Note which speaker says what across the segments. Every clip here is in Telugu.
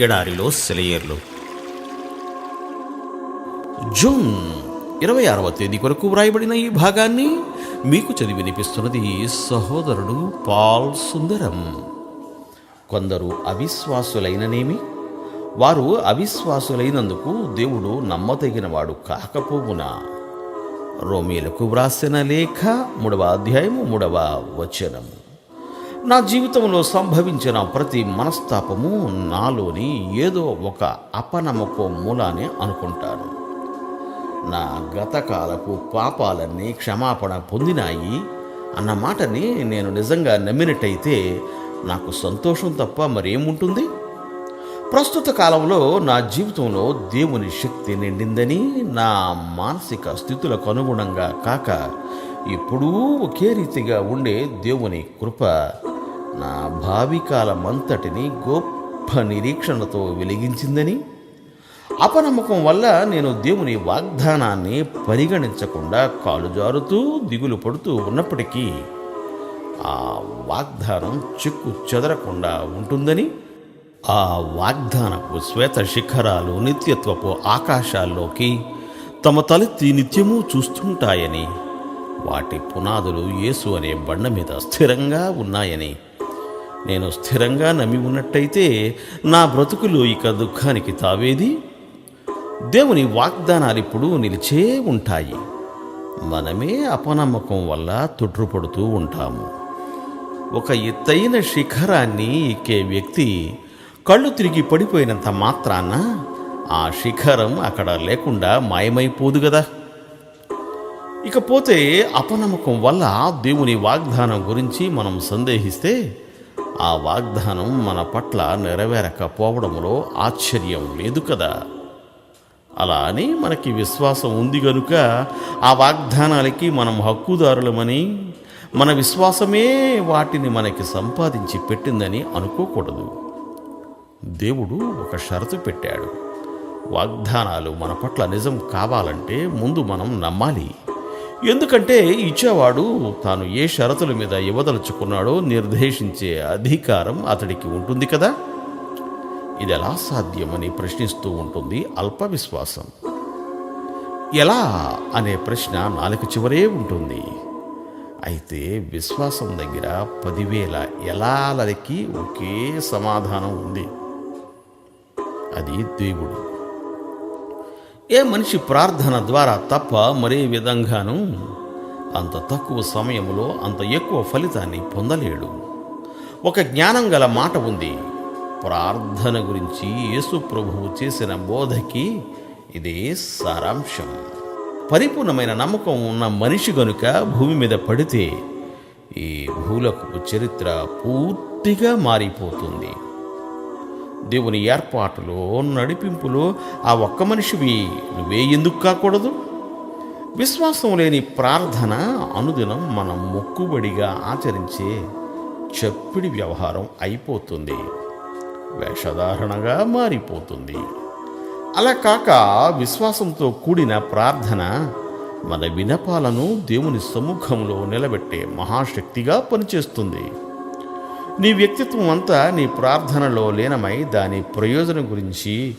Speaker 1: ఎడారిలో సెలయేర్లు. జూన్ ఇరవై ఆరవ తేదీ కొరకు వ్రాయబడిన ఈ భాగాన్ని మీకు చదివి వినిపిస్తున్నది సహోదరుడు పాల్ సుందరం. కొందరు అవిశ్వాసులైననేమి? వారు అవిశ్వాసులైనందుకు దేవుడు నమ్మతగినవాడు కాకపోవునా? రోమిలకు వ్రాసిన లేఖ మూడవ అధ్యాయము మూడవ వచనము. నా జీవితంలో సంభవించిన ప్రతి మనస్తాపము నాలోని ఏదో ఒక అపనమ్మకం మూలానే అనుకుంటాను. నా గతకాలపు పాపాలన్నీ క్షమాపణ పొందినాయి అన్న మాటని నేను నిజంగా నమ్మినట్టయితే నాకు సంతోషం తప్ప మరేముంటుంది? ప్రస్తుత కాలంలో నా జీవితంలో దేవుని శక్తి నిండిందని నా మానసిక స్థితులకు అనుగుణంగా కాక ఎప్పుడూ ఒకే రీతిగా ఉండే దేవుని కృప నా భావికాలమంతటిని గొప్ప నిరీక్షణతో వెలిగించిందని అపనమ్మకం వల్ల నేను దేవుని వాగ్దానాన్ని పరిగణించకుండా కాలు జారుతూ దిగులు పడుతూ ఉన్నప్పటికీ ఆ వాగ్దానం చెక్కు చెదరకుండా ఉంటుందని ఆ వాగ్దానపు శ్వేత శిఖరాలు నిత్యత్వపు ఆకాశాల్లోకి తమ తలెత్తి నిత్యము చూస్తుంటాయని వాటి పునాదులు యేసు అనే బండ మీద స్థిరంగా ఉన్నాయని నేను స్థిరంగా నమ్మి ఉన్నట్టయితే నా బ్రతుకులు ఇక దుఃఖానికి తావేది? దేవుని వాగ్దానాలు ఇప్పుడు నిలిచే ఉంటాయి. మనమే అపనమ్మకం వల్ల తొట్రుపడుతూ ఉంటాము. ఒక ఎత్తైన శిఖరాన్ని ఎక్కే వ్యక్తి కళ్ళు తిరిగి పడిపోయినంత మాత్రాన ఆ శిఖరం అక్కడ లేకుండా మాయమైపోదు కదా ఇకపోతే అపనమ్మకం వల్ల దేవుని వాగ్దానం గురించి మనం సందేహిస్తే ఆ వాగ్దానం మన పట్ల నెరవేరకపోవడంలో ఆశ్చర్యం లేదు కదా. అలా అని మనకి విశ్వాసం ఉంది గనుక ఆ వాగ్దానాలకి మనం హక్కుదారులమని మన విశ్వాసమే వాటిని మనకి సంపాదించి పెట్టిందని అనుకోకూడదు. దేవుడు ఒక షరతు పెట్టాడు. వాగ్దానాలు మన పట్ల నిజం కావాలంటే ముందు మనం నమ్మాలి. ఎందుకంటే ఇచ్చేవాడు తాను ఏ షరతుల మీద ఇవ్వదలుచుకున్నాడో నిర్దేశించే అధికారం అతడికి ఉంటుంది కదా? ఇది ఎలా సాధ్యమని ప్రశ్నిస్తూ ఉంటుంది అల్ప విశ్వాసం ఎలా అనే ప్రశ్న నాలుక చివరే ఉంటుంది. అయితే విశ్వాసం దగ్గర పదివేల ఎలాలకి ఒకే సమాధానం ఉంది. అది దేవుడు. ఏ మనిషి ప్రార్థన ద్వారా తప్ప మరే విధంగానూ అంత తక్కువ సమయంలో అంత ఎక్కువ ఫలితాన్ని పొందలేడు. ఒక జ్ఞానం గల మాట ఉంది. ప్రార్థన గురించి యేసు ప్రభువు చేసిన బోధకి ఇదే సారాంశం. పరిపూర్ణమైన నమ్మకం ఉన్న మనిషి గనుక భూమి మీద పడితే ఈ భూలకు చరిత్ర పూర్తిగా మారిపోతుంది. దేవుని ఏర్పాటులో నడిపింపులో ఆ ఒక్క మనిషివి నువ్వే ఎందుకు కాకూడదు? విశ్వాసం లేని ప్రార్థన అనుదినం మనం మొక్కుబడిగా ఆచరించే చప్పిడి వ్యవహారం అయిపోతుంది. వేషధారణగా మారిపోతుంది. అలా కాక విశ్వాసంతో కూడిన ప్రార్థన మన వినపాలను దేవుని సముఖంలో నిలబెట్టే మహాశక్తిగా పనిచేస్తుంది. నీ వ్యక్తిత్వం అంతా నీ ప్రార్థనలో లీనమై దాని ప్రయోజనం గురించి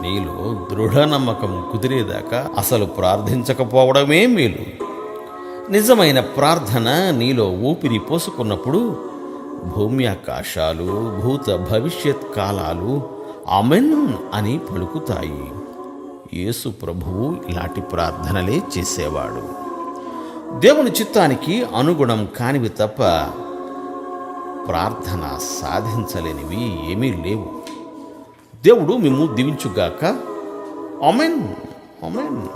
Speaker 1: నీలో దృఢ నమ్మకం కుదిరేదాకా అసలు ప్రార్థించకపోవడమే మేలు. నిజమైన ప్రార్థన నీలో ఊపిరి పోసుకున్నప్పుడు భూమి ఆకాశాలు భూత భవిష్యత్ కాలాలు అమెన్ అని పలుకుతాయి. యేసు ప్రభువు ఇలాంటి ప్రార్థనలే చేసేవాడు. దేవుని చిత్తానికి అనుగుణం కానివి తప్ప ప్రార్థన సాధించలేనివి ఏమీ లేవు. దేవుడు మేము దీవించుగాక. Amen amen